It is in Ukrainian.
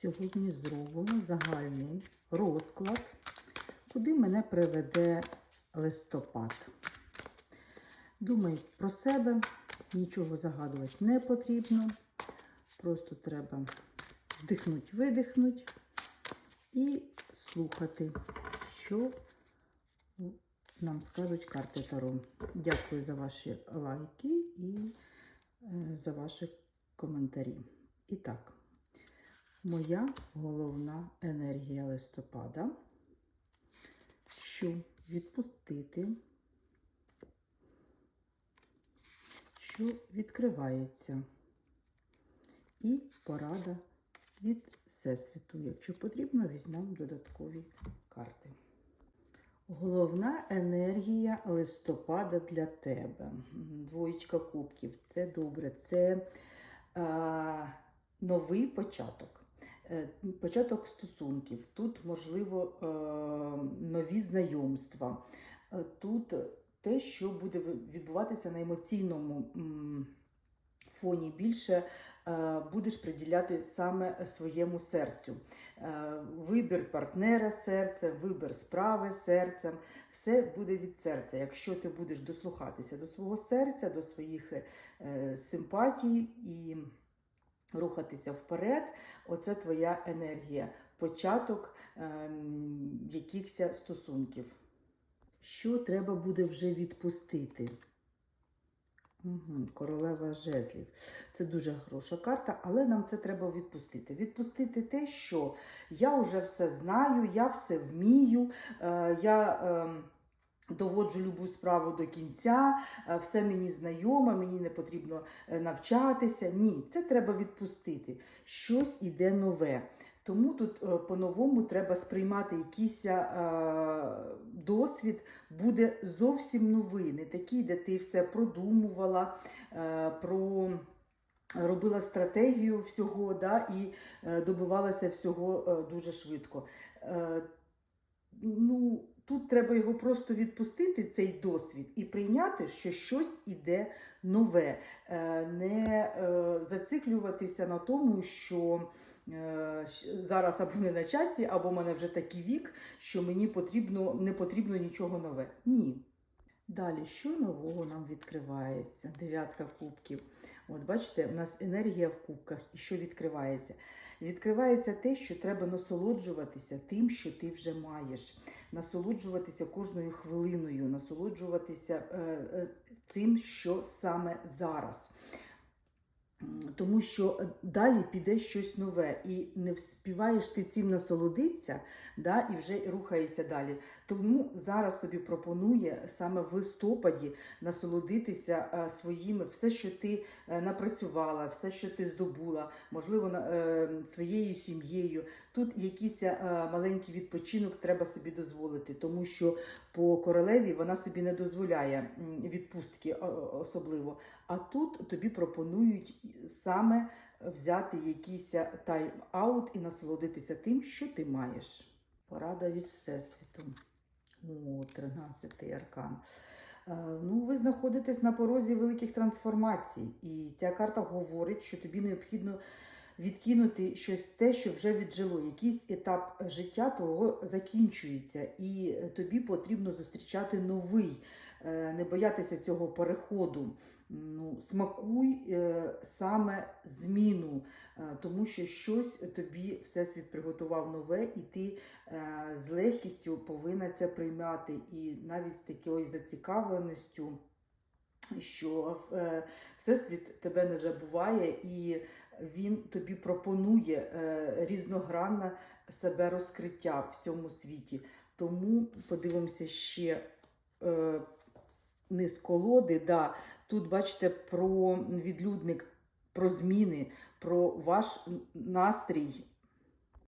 Сьогодні зробимо загальний розклад, куди мене приведе листопад. Думаю про себе, нічого загадувати не потрібно. Просто треба вдихнути, видихнути і слухати, що нам скажуть карти Таро. Дякую за ваші лайки і е, за ваші коментарі. І так, моя головна енергія листопада, що відпустити, що відкривається, і порада від Всесвіту. Якщо потрібно, візьмемо додаткові карти. Головна енергія листопада для тебе. Двоєчка кубків. Це добре. Це е, новий початок. Е, Початок стосунків. Тут, можливо, е, нові знайомства. Е, Тут те, що буде відбуватися на емоційному фоні. Більше будеш приділяти саме своєму серцю. Вибір партнера серцем, вибір справи серцем, все буде від серця. Якщо ти будеш дослухатися до свого серця, до своїх симпатій і рухатися вперед, оце твоя енергія, початок е, якихось стосунків. Що треба буде вже відпустити? Угу, королева жезлів. Це дуже хороша карта, але нам це треба відпустити. Відпустити те, що я вже все знаю, я все вмію, е, я е, доводжу любу справу до кінця, е, все мені знайомо, мені не потрібно е, навчатися. Ні, це треба відпустити. Щось іде нове. Тому тут е, по-новому треба сприймати якийсь досвід, буде зовсім новий, не такий, де ти все продумувала, про. Робила стратегію всього да, і добивалася всього дуже швидко. Ну, тут треба його просто відпустити, цей досвід, і прийняти, що щось іде нове, Е, не е, зациклюватися на тому, що е, зараз або не на часі, або в мене вже такий вік, що мені потрібно, не потрібно нічого нове. Ні. Далі, що нового нам відкривається? Дев'ятка кубків. От бачите, у нас енергія в кубках, і що відкривається? Відкривається те, що треба насолоджуватися тим, що ти вже маєш, насолоджуватися кожною хвилиною, насолоджуватися е, е, тим, що саме зараз. Тому що е, далі піде щось нове, і не вспіваєш ти цим насолодитися, да, і вже рухаєшся далі. Тому зараз тобі пропонує саме в листопаді насолодитися е, своїми, все, що ти е, напрацювала, все, що ти здобула, можливо, своєю сім'єю. Тут якийсь маленький відпочинок треба собі дозволити, тому що по королеві вона собі не дозволяє відпустки особливо. А тут тобі пропонують саме взяти якийсь тайм-аут і насолодитися тим, що ти маєш. Порада від Всесвіту. О, 13-й аркан. Е, Ну, ви знаходитесь на порозі великих трансформацій, і ця карта говорить, що тобі необхідно відкинути щось те, що вже віджило. Якийсь етап життя того закінчується, і тобі потрібно зустрічати новий, не боятися цього переходу. Ну, смакуй е, саме зміну, е, тому що щось тобі всесвіт приготував нове, і ти е, з легкістю повинна це приймати, і навіть з такою зацікавленістю, що е, всесвіт тебе не забуває, і він тобі пропонує е, різногранне себе розкриття в цьому світі. Тому подивимося ще. Низ колоди, да, тут бачите про відлюдник, про зміни, про ваш настрій,